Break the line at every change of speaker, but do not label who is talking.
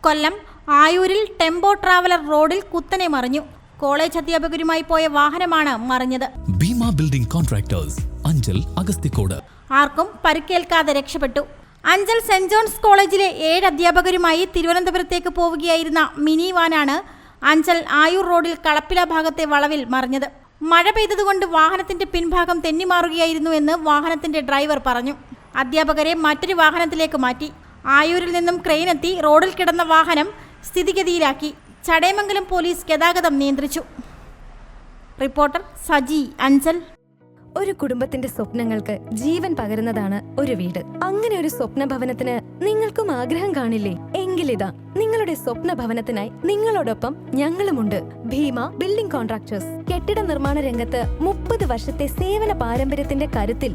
കൊല്ലം ആയൂരിൽ tempo traveller റോഡിൽ കുത്തനെ മറിഞ്ഞു. കോളേജ് അധ്യാപകരുമായി പോയ വാഹനമാണ് മറിഞ്ഞത്.
Bhima building contractors Anchal Agasthikode.
ആർക്കും പരിക്കേൽക്കാതെ രക്ഷപ്പെട്ടു. അഞ്ചൽ സെന്റ് ജോൺസ് കോളേജിലെ ഏഴ് അധ്യാപകരുമായി തിരുവനന്തപുരത്തേക്ക് പോവുകയായിരുന്ന മിനി വാനാണ് അഞ്ചൽ ആയൂർ റോഡിൽ കളപ്പില ഭാഗത്തെ വളവിൽ മറിഞ്ഞത്. മഴ പെയ്തതുകൊണ്ട് വാഹനത്തിന്റെ പിൻഭാഗം തെന്നിമാറുകയായിരുന്നു എന്ന് വാഹനത്തിന്റെ ഡ്രൈവർ പറഞ്ഞു. അധ്യാപകരെ മറ്റൊരു വാഹനത്തിലേക്ക് മാറ്റി. ആയൂരിൽ നിന്നും ക്രെയിനെത്തി റോഡിൽ കിടന്ന വാഹനം സ്ഥിതിഗതിയിലാക്കി. ചടയമംഗലം പോലീസ് ഗതാഗതം നിയന്ത്രിച്ചു. റിപ്പോർട്ടർ സജി അഞ്ചൽ.
ഒരു കുടുംബത്തിന്റെ സ്വപ്നങ്ങൾക്ക് ജീവൻ പകരുന്നതാണ് ഒരു വീട്. അങ്ങനെ ഒരു സ്വപ്ന ഭവനത്തിന് നിങ്ങൾക്കും ആഗ്രഹം കാണില്ലേ? എങ്കിലിതാ നിങ്ങളുടെ സ്വപ്ന ഭവനത്തിനായി നിങ്ങളോടൊപ്പം ഞങ്ങളുമുണ്ട്. Bhima building contractors. കെട്ടിട നിർമ്മാണ രംഗത്ത് മുപ്പത് വർഷത്തെ സേവന പാരമ്പര്യത്തിന്റെ കരുത്തിൽ